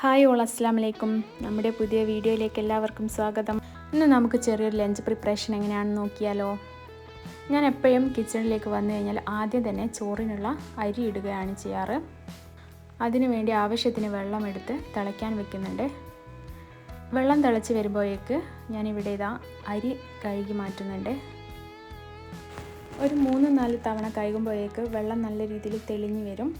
Hi all അസ്സാം വലൈക്കും നമ്മുടെ പുതിയ വീഡിയോയിലേക്ക് എല്ലാവർക്കും സ്വാഗതം. ഇന്ന് നമുക്ക് ചെറിയൊരു ലഞ്ച് പ്രിപ്പറേഷൻ എങ്ങനെയാണെന്ന് നോക്കിയാലോ? ഞാൻ എപ്പോഴും കിച്ചണിലേക്ക് വന്നു കഴിഞ്ഞാൽ ആദ്യം തന്നെ ചോറിനുള്ള അരി ഇടുകയാണ് ചെയ്യാറ്. അതിനുവേണ്ടി ആവശ്യത്തിന് വെള്ളം എടുത്ത് തിളയ്ക്കാൻ വെക്കുന്നുണ്ട്. വെള്ളം തിളച്ച് വരുമ്പോഴേക്ക് ഞാനിവിടെ ഇതാ അരി കഴുകി മാറ്റുന്നുണ്ട്. ഒരു മൂന്ന് നാല് തവണ കഴുകുമ്പോഴേക്ക് വെള്ളം നല്ല രീതിയിൽ തെളിഞ്ഞു വരും.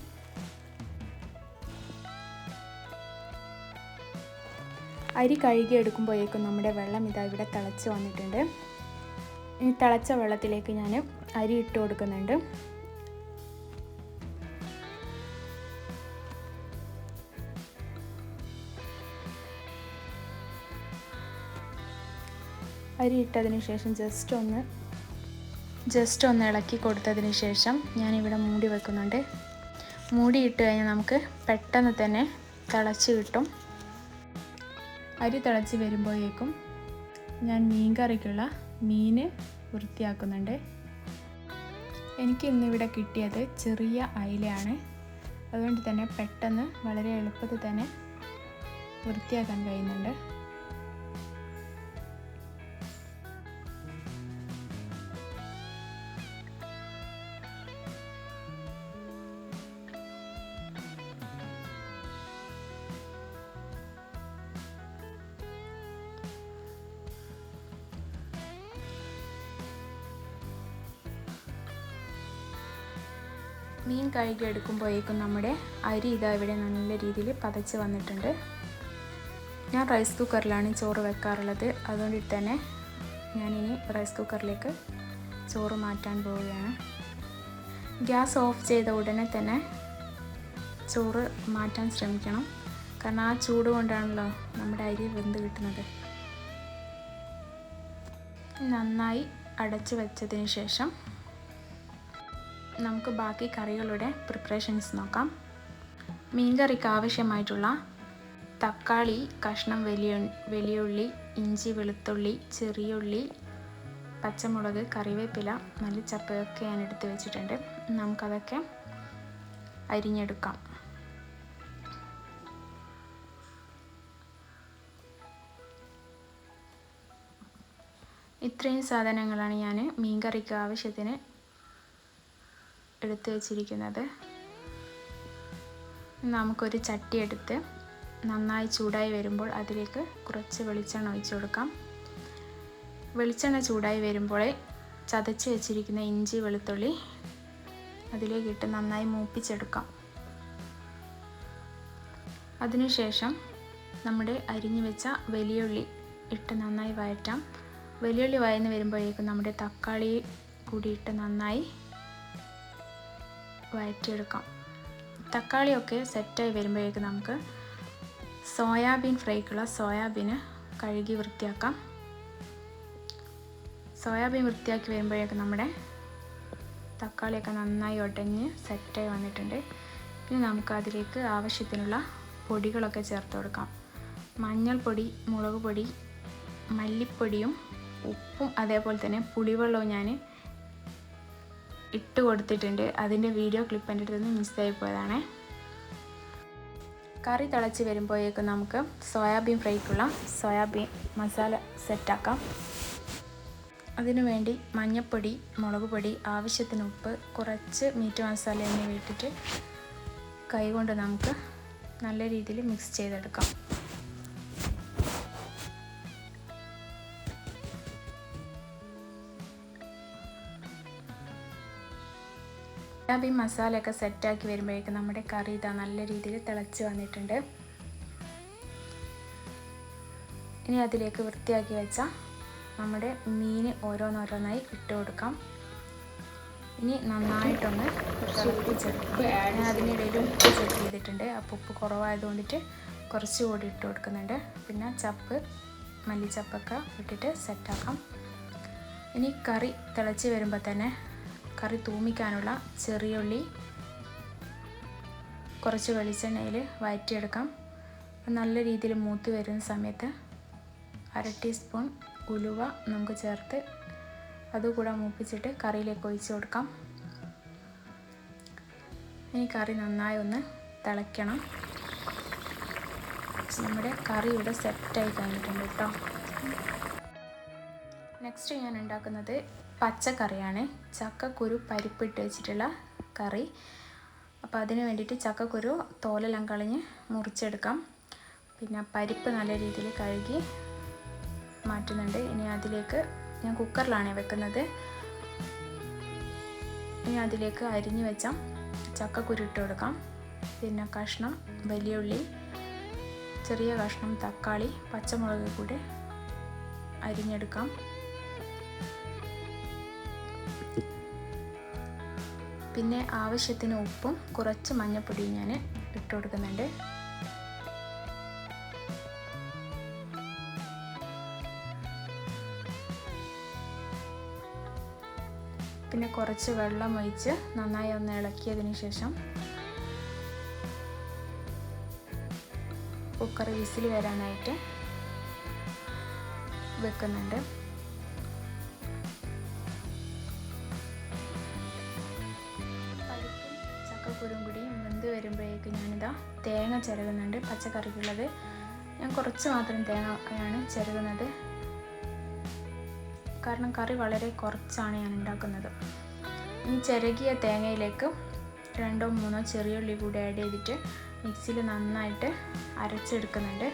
അരി കഴുകി എടുക്കുമ്പോഴേക്കും നമ്മുടെ വെള്ളം ഇതാ ഇവിടെ തിളച്ച് വന്നിട്ടുണ്ട്. ഈ തിളച്ച വെള്ളത്തിലേക്ക് ഞാൻ അരി ഇട്ട് കൊടുക്കുന്നുണ്ട്. അരി ഇട്ടതിന് ശേഷം ജസ്റ്റ് ഒന്ന് ജസ്റ്റ് ഒന്ന് ഇളക്കി കൊടുത്തതിന് ശേഷം ഞാനിവിടെ മൂടി വെക്കുന്നുണ്ട്. മൂടി ഇട്ട് കഴിഞ്ഞാൽ നമുക്ക് പെട്ടെന്ന് തന്നെ തിളച്ച് കിട്ടും. അരി തിളച്ച് വരുമ്പോഴേക്കും ഞാൻ മീൻ കറിക്കുള്ള മീൻ വൃത്തിയാക്കുന്നുണ്ട്. എനിക്ക് ഇന്നിവിടെ കിട്ടിയത് ചെറിയ അയിലയാണ്. അതുകൊണ്ട് തന്നെ പെട്ടെന്ന് വളരെ എളുപ്പത്തിൽ തന്നെ വൃത്തിയാക്കാൻ കഴിയുന്നുണ്ട്. മീൻ കഴുകി എടുക്കുമ്പോഴേക്കും നമ്മുടെ അരി ഇതാ ഇവിടെ നല്ല രീതിയിൽ പതച്ച് വന്നിട്ടുണ്ട്. ഞാൻ റൈസ് കുക്കറിലാണ് ചോറ് വെക്കാറുള്ളത്. അതുകൊണ്ട് തന്നെ ഞാനിനി റൈസ് കുക്കറിലേക്ക് ചോറ് മാറ്റാൻ പോവുകയാണ്. ഗ്യാസ് ഓഫ് ചെയ്ത ഉടനെ തന്നെ ചോറ് മാറ്റാൻ ശ്രമിക്കണം. കാരണം ആ ചൂട് കൊണ്ടാണല്ലോ നമ്മുടെ അരി വെന്ത് കിട്ടുന്നത്. നന്നായി അടച്ചു വെച്ചതിന് ശേഷം നമുക്ക് ബാക്കി കറികളുടെ പ്രിപ്പറേഷൻസ് നോക്കാം. മീൻ കറിക്ക് ആവശ്യമായിട്ടുള്ള തക്കാളി കഷ്ണം വലിയ വലിയുള്ളി ഇഞ്ചി വെളുത്തുള്ളി ചെറിയുള്ളി പച്ചമുളക് കറിവേപ്പില മല്ലിച്ചപ്പയൊക്കെ ഞാൻ എടുത്ത് വെച്ചിട്ടുണ്ട്. നമുക്കതൊക്കെ അരിഞ്ഞെടുക്കാം. ഇത്രയും സാധനങ്ങളാണ് ഞാൻ മീൻ കറിക്ക് ആവശ്യത്തിന് എടുത്ത് വെച്ചിരിക്കുന്നത്. നമുക്കൊരു ചട്ടി എടുത്ത് നന്നായി ചൂടായി വരുമ്പോൾ അതിലേക്ക് കുറച്ച് വെളിച്ചെണ്ണ ഒഴിച്ചു കൊടുക്കാം. വെളിച്ചെണ്ണ ചൂടായി വരുമ്പോൾ ചതച്ച് വെച്ചിരിക്കുന്ന ഇഞ്ചി വെളുത്തുള്ളി അതിലേക്കിട്ട് നന്നായി മൂപ്പിച്ചെടുക്കാം. അതിനുശേഷം നമ്മുടെ അരിഞ്ഞു വെച്ച വലിയുള്ളി ഇട്ട് നന്നായി വഴറ്റാം. വലിയുള്ളി വയന്ന് വരുമ്പോഴേക്കും നമ്മുടെ തക്കാളി കൂടി ഇട്ട് നന്നായി വഴറ്റിയെടുക്കാം തക്കാളിയൊക്കെ സെറ്റായി വരുമ്പോഴേക്ക് നമുക്ക് സോയാബീൻ ഫ്രൈക്കുള്ള സോയാബീന് കഴുകി വൃത്തിയാക്കാം. സോയാബീൻ വൃത്തിയാക്കി വരുമ്പോഴേക്ക് നമ്മുടെ തക്കാളിയൊക്കെ നന്നായി ഒടഞ്ഞ് സെറ്റായി വന്നിട്ടുണ്ട്. ഇനി നമുക്ക് അതിലേക്ക് ആവശ്യത്തിനുള്ള പൊടികളൊക്കെ ചേർത്ത് കൊടുക്കാം. മഞ്ഞൾപ്പൊടി മുളക് പൊടി മല്ലിപ്പൊടിയും ഉപ്പും അതേപോലെ തന്നെ പുളിവെള്ളവും ഞാൻ ഇട്ട് കൊടുത്തിട്ടുണ്ട്. അതിന്റെ വീഡിയോ ക്ലിപ്പ് എന്റെ അടുത്ത് നിന്ന് മിസ്സായി പോയതാണ്. കറി തിളച്ച് വരുമ്പോഴേക്കും നമുക്ക് സോയാബീൻ ഫ്രൈക്കുള്ള സോയാബീൻ മസാല സെറ്റാക്കാം. അതിനു വേണ്ടി മഞ്ഞൾപ്പൊടി മുളക് പൊടി ആവശ്യത്തിന് ഉപ്പ് കുറച്ച് മീറ്റ് മസാല എന്നിവ ഇട്ടിട്ട് കൈകൊണ്ട് നമുക്ക് നല്ല രീതിയിൽ മിക്സ് ചെയ്തെടുക്കാം. സോയാബീൻ മസാലയൊക്കെ സെറ്റാക്കി വരുമ്പോഴേക്കും നമ്മുടെ കറി ഇതാ നല്ല രീതിയിൽ തിളച്ച് വന്നിട്ടുണ്ട്. ഇനി അതിലേക്ക് വൃത്തിയാക്കി വെച്ച നമ്മുടെ മീൻ ഓരോന്നോരോന്നായി ഇട്ട് കൊടുക്കാം. ഇനി നന്നായിട്ടൊന്ന് തിളപ്പിച്ചെടുക്കും ഞാൻ അതിനിടയിൽ ഉപ്പ് ചെക്ക് ചെയ്തിട്ടുണ്ട്. അപ്പോൾ ഉപ്പ് കുറവായതുകൊണ്ടിട്ട് കുറച്ചുകൂടി ഇട്ട് കൊടുക്കുന്നുണ്ട്. പിന്നെ ചപ്പ് മല്ലിച്ചപ്പൊക്കെ ഇട്ടിട്ട് സെറ്റാക്കാം ഇനി കറി തിളച്ച് വരുമ്പോൾ തന്നെ കറി തൂമിക്കാനുള്ള ചെറിയുള്ളി കുറച്ച് വെളിച്ചെണ്ണയിൽ വഴറ്റിയെടുക്കാം നല്ല രീതിയിൽ മൂത്ത് വരുന്ന സമയത്ത് അര ടീസ്പൂൺ ഉലുവ നമുക്ക് ചേർത്ത് അതുകൂടെ മൂപ്പിച്ചിട്ട് കറിയിലേക്ക് ഒഴിച്ച് കൊടുക്കാം. ഇനി കറി നന്നായി ഒന്ന് തിളയ്ക്കണം. നമ്മുടെ കറി ഇവിടെ സെറ്റായി കഴിഞ്ഞിട്ടുണ്ട് കേട്ടോ. നെക്സ്റ്റ് ഞാൻ ഉണ്ടാക്കുന്നത് പച്ചക്കറിയാണ്. ചക്കക്കുരു പരിപ്പിട്ട് വെച്ചിട്ടുള്ള കറി. അപ്പോൾ അതിന് വേണ്ടിയിട്ട് ചക്കക്കുരു തോലെല്ലാം കളഞ്ഞ് മുറിച്ചെടുക്കാം. പിന്നെ പരിപ്പ് നല്ല രീതിയിൽ കഴുകി മാറ്റുന്നുണ്ട്. ഇനി അതിലേക്ക് ഞാൻ കുക്കറിലാണ് വെക്കുന്നത്. ഇനി അതിലേക്ക് അരിഞ്ഞു വെച്ച ചക്കക്കുരു ഇട്ട് കൊടുക്കാം. പിന്നെ കഷ്ണം വലിയ ഉള്ളി ചെറിയ കഷ്ണം തക്കാളി പച്ചമുളക് കൂടി അരിഞ്ഞെടുക്കാം. പിന്നെ ആവശ്യത്തിന് ഉപ്പും കുറച്ച് മഞ്ഞൾപ്പൊടിയും ഞാൻ ഇട്ട് കൊടുക്കുന്നുണ്ട്. പിന്നെ കുറച്ച് വെള്ളം ഒഴിച്ച് നന്നായി ഒന്ന് ഇളക്കിയതിന് ശേഷം കുക്കർ വിസിൽ വരാനായിട്ട് വെക്കുന്നുണ്ട്. വരുമ്പോഴേക്ക് ഞാനിതാ തേങ്ങ ചിരകുന്നുണ്ട് പച്ചക്കറിക്കുള്ളത്. ഞാൻ കുറച്ച് മാത്രം തേങ്ങയാണ് ചിരകുന്നത്. കാരണം കറി വളരെ കുറച്ചാണ് ഞാൻ ഉണ്ടാക്കുന്നത്. ഈ ചിരകിയ തേങ്ങയിലേക്ക് രണ്ടോ മൂന്നോ ചെറിയ ഉള്ളി കൂടി ആഡ് ചെയ്തിട്ട് മിക്സിയിൽ നന്നായിട്ട് അരച്ചെടുക്കുന്നുണ്ട്.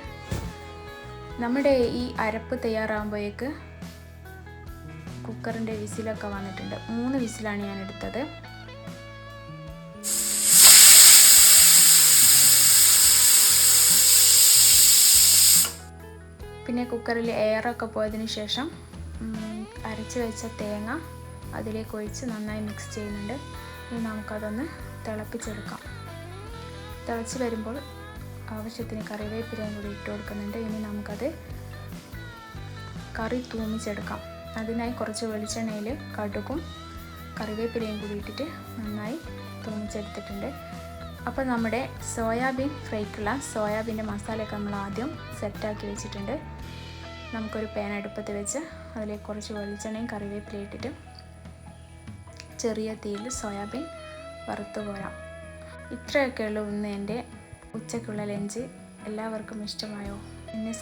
നമ്മുടെ ഈ അരപ്പ് തയ്യാറാകുമ്പോഴേക്ക് കുക്കറിന്റെ വിസിലൊക്കെ വന്നിട്ടുണ്ട്. മൂന്ന് വിസിലാണ് ഞാൻ എടുത്തത്. പിന്നെ കുക്കറിൽ എയറൊക്കെ പോയതിന് ശേഷം അരച്ച് വെച്ച തേങ്ങ അതിലേക്ക് ഒഴിച്ച് നന്നായി മിക്സ് ചെയ്യുന്നുണ്ട്. ഇനി നമുക്കതൊന്ന് തിളപ്പിച്ചെടുക്കാം. തിളച്ച് വരുമ്പോൾ ആവശ്യത്തിന് കറിവേപ്പിലയും കൂടി ഇട്ട് കൊടുക്കുന്നുണ്ട്. ഇനി നമുക്കത് കറി തൂമിച്ചെടുക്കാം. അതിനായി കുറച്ച് വെളിച്ചെണ്ണയിൽ കടുകും കറിവേപ്പിലയും കൂടി ഇട്ടിട്ട് നന്നായി തൂമിച്ചെടുത്തിട്ടുണ്ട്. അപ്പോൾ നമ്മുടെ സോയാബീൻ ഫ്രൈക്കുള്ള സോയാബീന്റെ മസാലയൊക്കെ നമ്മൾ ആദ്യം സെറ്റാക്കി വെച്ചിട്ടുണ്ട്. നമുക്കൊരു പാൻ അടുപ്പത്ത് വെച്ച് അതിലേക്ക് കുറച്ച് വെളിച്ചെണ്ണയും കറിവേപ്പില ഇട്ടിട്ട് ചെറിയ തീയിൽ സോയാബീൻ വറുത്ത് പോരാം ഇത്രയൊക്കെയുള്ളൂ ഇന്ന് എന്റെ ഉച്ചയ്ക്കുള്ള ലഞ്ച്. എല്ലാവർക്കും ഇഷ്ടമായോ? എന്നെ